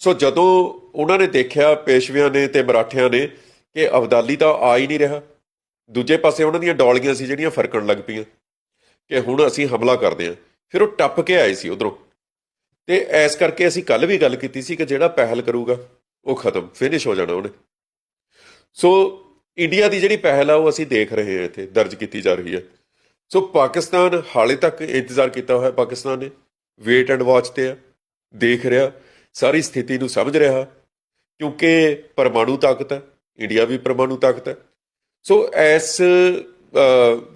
ਸੋ ਜਦੋਂ ਉਹਨਾਂ ਨੇ ਦੇਖਿਆ ਪੇਸ਼ਵਿਆਂ ਨੇ ਤੇ ਮਰਾਠਿਆਂ ਨੇ ਕਿ ਅਬਦਾਲੀ ਤਾਂ ਆ ਹੀ ਨਹੀਂ ਰਿਹਾ, ਦੂਜੇ ਪਾਸੇ ਉਹਨਾਂ ਦੀਆਂ ਡੋਲੀਆਂ ਸੀ ਜਿਹੜੀਆਂ ਫਰਕਣ ਲੱਗ ਪਈਆਂ ਕਿ ਹੁਣ ਅਸੀਂ ਹਮਲਾ ਕਰਦੇ ਹਾਂ। ਫਿਰ ਉਹ ਟੱਪ ਕੇ ਆਏ ਸੀ ਉਧਰੋਂ। ਤੇ ਐਸ ਕਰਕੇ ਅਸੀਂ ਕੱਲ ਵੀ ਗੱਲ ਕੀਤੀ ਸੀ ਕਿ ਜਿਹੜਾ ਪਹਿਲ ਕਰੂਗਾ, ਉਹ ਖਤਮ ਫਿਨਿਸ਼ ਹੋ ਜਾਣਾ ਉਹਨੇ। ਸੋ ਇੰਡੀਆ ਦੀ ਜਿਹੜੀ ਪਹਿਲ ਆ, ਉਹ ਅਸੀਂ ਦੇਖ ਰਹੇ ਹਾਂ ਇੱਥੇ, ਦਰਜ ਕੀਤੀ ਜਾ ਰਹੀ ਹੈ। ਸੋ ਪਾਕਿਸਤਾਨ ਹਾਲੇ ਤੱਕ ਇੰਤਜ਼ਾਰ ਕੀਤਾ ਹੋਇਆ ਪਾਕਿਸਤਾਨ ਨੇ ਵੇਟ ਐਂਡ ਵਾਚ ਤੇ ਆ, ਦੇਖ ਰਿਹਾ। ਸਾਰੀ ਸਥਿਤੀ ਨੂੰ ਸਮਝ ਰਿਹਾ ਕਿਉਂਕਿ ਪਰਮਾਣੂ ਤਾਕਤ ਹੈ, ਇੰਡੀਆ ਵੀ ਪਰਮਾਣੂ ਤਾਕਤ ਹੈ। ਸੋ ਐਸ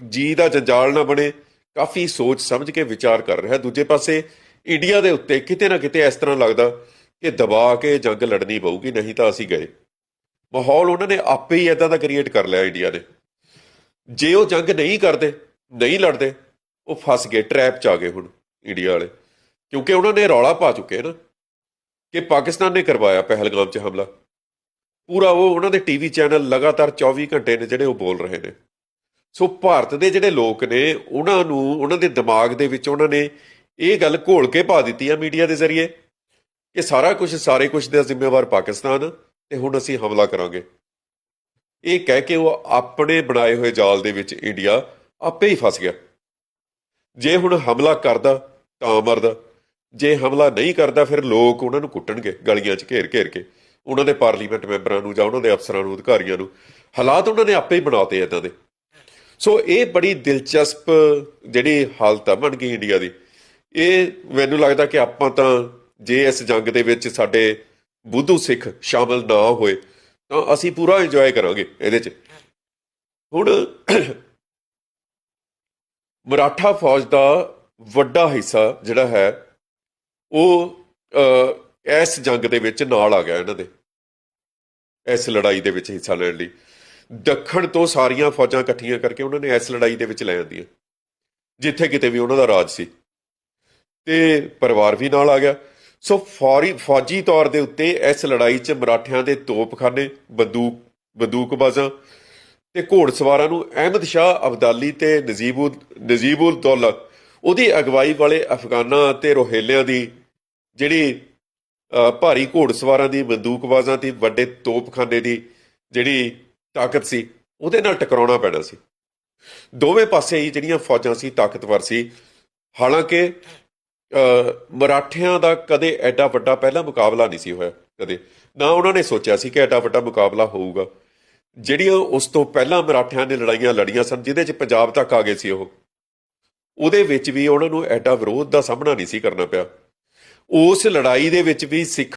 ਜੀ ਦਾ ਜੰਜਾਲ ਨਾ ਬਣੇ, ਕਾਫੀ ਸੋਚ ਸਮਝ ਕੇ ਵਿਚਾਰ ਕਰ ਰਿਹਾ। ਦੂਜੇ ਪਾਸੇ, ਇੰਡੀਆ ਦੇ ਉੱਤੇ ਕਿਤੇ ਨਾ ਕਿਤੇ ਇਸ ਤਰ੍ਹਾਂ ਲੱਗਦਾ ਕਿ ਦਬਾ ਕੇ ਜੰਗ ਲੜਨੀ ਪਊਗੀ, ਨਹੀਂ ਤਾਂ ਅਸੀਂ ਗਏ। ਮਾਹੌਲ ਉਹਨਾਂ ਨੇ ਆਪੇ ਹੀ ਇਦਾਂ ਦਾ ਕ੍ਰੀਏਟ ਕਰ ਲਿਆ ਇੰਡੀਆ ਨੇ। ਜੇ ਉਹ ਜੰਗ ਨਹੀਂ ਕਰਦੇ, ਨਹੀਂ ਲੜਦੇ, ਉਹ ਫਸ ਗਏ, ਟ੍ਰੈਪ ਚ ਆ ਗਏ ਹੁਣ ਇੰਡੀਆ ਵਾਲੇ। ਕਿਉਂਕਿ ਉਹਨਾਂ ਨੇ ਰੌਲਾ ਪਾ ਚੁੱਕੇ ਨਾ। ਕਿ ਪਾਕਿਸਤਾਨ ਨੇ ਕਰਵਾਇਆ ਪਹਿਲਗਾਮ 'ਚ ਹਮਲਾ। ਪੂਰਾ ਉਹ ਉਹਨਾਂ ਦੇ ਟੀਵੀ ਚੈਨਲ ਲਗਾਤਾਰ 24 ਘੰਟੇ ਨੇ ਜਿਹੜੇ ਉਹ ਬੋਲ ਰਹੇ ਨੇ। ਸੋ ਭਾਰਤ ਦੇ ਜਿਹੜੇ ਲੋਕ ਨੇ, ਉਹਨਾਂ ਨੂੰ, ਉਹਨਾਂ ਦੇ ਦਿਮਾਗ ਦੇ ਵਿੱਚ ਉਹਨਾਂ ਨੇ ਇਹ ਗੱਲ ਘੋਲ ਕੇ ਪਾ ਦਿੱਤੀ ਆ ਮੀਡੀਆ ਦੇ ਜ਼ਰੀਏ ਕਿ ਸਾਰਾ ਕੁਝ ਸਾਰੇ ਕੁਝ ਦਾ ਜ਼ਿੰਮੇਵਾਰ ਪਾਕਿਸਤਾਨ ਆ ਤੇ ਹੁਣ ਅਸੀਂ ਹਮਲਾ ਕਰਾਂਗੇ। ਇਹ ਕਹਿ ਕੇ ਉਹ ਆਪਣੇ ਬਣਾਏ ਹੋਏ ਜਾਲ ਦੇ ਵਿੱਚ ਇੰਡੀਆ ਆਪੇ ਹੀ ਫਸ ਗਿਆ। ਜੇ ਹੁਣ ਹਮਲਾ ਕਰਦਾ, ਤਾਂ ਮਰਦਾ। ਜੇ ਹਮਲਾ ਨਹੀਂ ਕਰਦਾ, ਫਿਰ ਲੋਕ ਉਹਨਾਂ ਨੂੰ ਕੁੱਟਣਗੇ, ਗਲੀਆਂ 'ਚ ਘੇਰ ਘੇਰ ਕੇ। ਉਹਨਾਂ ਦੇ ਪਾਰਲੀਮੈਂਟ ਮੈਂਬਰਾਂ ਨੂੰ ਜਾਂ ਉਹਨਾਂ ਦੇ ਅਫਸਰਾਂ ਨੂੰ, ਅਧਿਕਾਰੀਆਂ ਨੂੰ। ਹਾਲਾਤ ਉਹਨਾਂ ਨੇ ਆਪੇ ਹੀ ਬਣਾਤੇ ਇਦਾਂ ਦੇ। ਸੋ ਇਹ ਬੜੀ ਦਿਲਚਸਪ ਜਿਹੜੀ ਹਾਲਤ ਆ ਬਣ ਗਈ ਇੰਡੀਆ ਦੀ। ਇਹ ਮੈਨੂੰ ਲੱਗਦਾ ਕਿ ਆਪਾਂ ਤਾਂ ਜੇ ਇਸ ਜੰਗ ਦੇ ਵਿੱਚ ਸਾਡੇ ਬੁੱਧੂ ਸਿੱਖ ਸ਼ਾਮਲ ਨਾ ਹੋਏ, ਤਾਂ ਅਸੀਂ ਪੂਰਾ ਇੰਜੋਏ ਕਰਾਂਗੇ ਇਹਦੇ 'ਚ। ਹੁਣ ਮਰਾਠਾ ਫੌਜ ਦਾ ਵੱਡਾ ਹਿੱਸਾ ਜਿਹੜਾ ਹੈ ਉਹ ਇਸ ਜੰਗ ਦੇ ਵਿੱਚ ਨਾਲ ਆ ਗਿਆ ਇਹਨਾਂ ਦੇ। ਇਸ ਲੜਾਈ ਦੇ ਵਿੱਚ ਹਿੱਸਾ ਲੈਣ ਲਈ। ਦੱਖਣ ਤੋਂ ਸਾਰੀਆਂ ਫੌਜਾਂ ਇਕੱਠੀਆਂ ਕਰਕੇ ਉਹਨਾਂ ਨੇ ਇਸ ਲੜਾਈ ਦੇ ਵਿੱਚ ਲੈ ਆਂਦੀਆਂ। ਜਿੱਥੇ ਕਿਤੇ ਵੀ ਉਹਨਾਂ ਦਾ ਰਾਜ ਸੀ। ਤੇ ਪਰਿਵਾਰ ਵੀ ਨਾਲ ਆ ਗਿਆ। ਸੋ ਫੌਰੀ, ਫੌਜੀ ਤੌਰ ਦੇ ਉੱਤੇ ਇਸ ਲੜਾਈ 'ਚ ਮਰਾਠਿਆਂ ਦੇ ਤੋਪਖਾਨੇ, ਬੰਦੂਕ, ਬੰਦੂਕਬਾਜ਼ਾਂ ਤੇ ਘੋੜਸਵਾਰਾਂ ਨੂੰ ਅਹਿਮਦ ਸ਼ਾਹ, ਅਬਦਾਲੀ ਤੇ ਨਜੀਬੁਲ ਨਜੀਬੁਲ ਦੌਲਾ ਉਹਦੀ ਅਗਵਾਈ ਵਾਲੇ ਅਫਗਾਨਾਂ ਅਤੇ ਰੋਹੇਲਿਆਂ ਦੀ ਜਿਹੜੀ ਅ, ਭਾਰੀ ਘੋੜਸਵਾਰਾਂ ਦੀ ਬੰਦੂਕਬਾਜ਼ਾਂ ਦੀ ਵੱਡੇ ਤੋਪਖਾਨੇ ਦੀ ਜਿਹੜੀ ਤਾਕਤ ਸੀ ਉਹਦੇ ਨਾਲ ਟਕਰਾਉਣਾ ਪੈਣਾ ਸੀ। ਦੋਵੇਂ ਪਾਸੇ ਹੀ ਜਿਹੜੀਆਂ ਫੌਜਾਂ ਸੀ ਤਾਕਤਵਰ ਸੀ। ਹਾਲਾਂਕਿ ਮਰਾਠਿਆਂ ਦਾ ਕਦੇ ਐਡਾ ਵੱਡਾ ਪਹਿਲਾ ਮੁਕਾਬਲਾ ਨਹੀਂ ਸੀ ਹੋਇਆ ਕਦੇ। ਨਾ ਉਹਨਾਂ ਨੇ ਸੋਚਿਆ ਸੀ ਕਿ ਐਡਾ ਵੱਡਾ ਮੁਕਾਬਲਾ ਹੋਊਗਾ। ਜਿਹੜੀਆਂ ਉਸ ਤੋਂ ਪਹਿਲਾਂ ਮਰਾਠਿਆਂ ਨੇ ਲੜਾਈਆਂ ਲੜੀਆਂ ਸਨ ਜਿਹਦੇ 'ਚ ਪੰਜਾਬ ਤੱਕ ਆ ਗਏ ਸੀ ਉਹ। ਉਹਦੇ ਵਿੱਚ ਵੀ ਉਹਨਾਂ ਨੂੰ ਐਡਾ ਵਿਰੋਧ ਦਾ ਸਾਹਮਣਾ ਨਹੀਂ ਸੀ ਕਰਨਾ ਪਿਆ। ਉਸ ਲੜਾਈ ਦੇ ਵਿੱਚ ਵੀ ਸਿੱਖ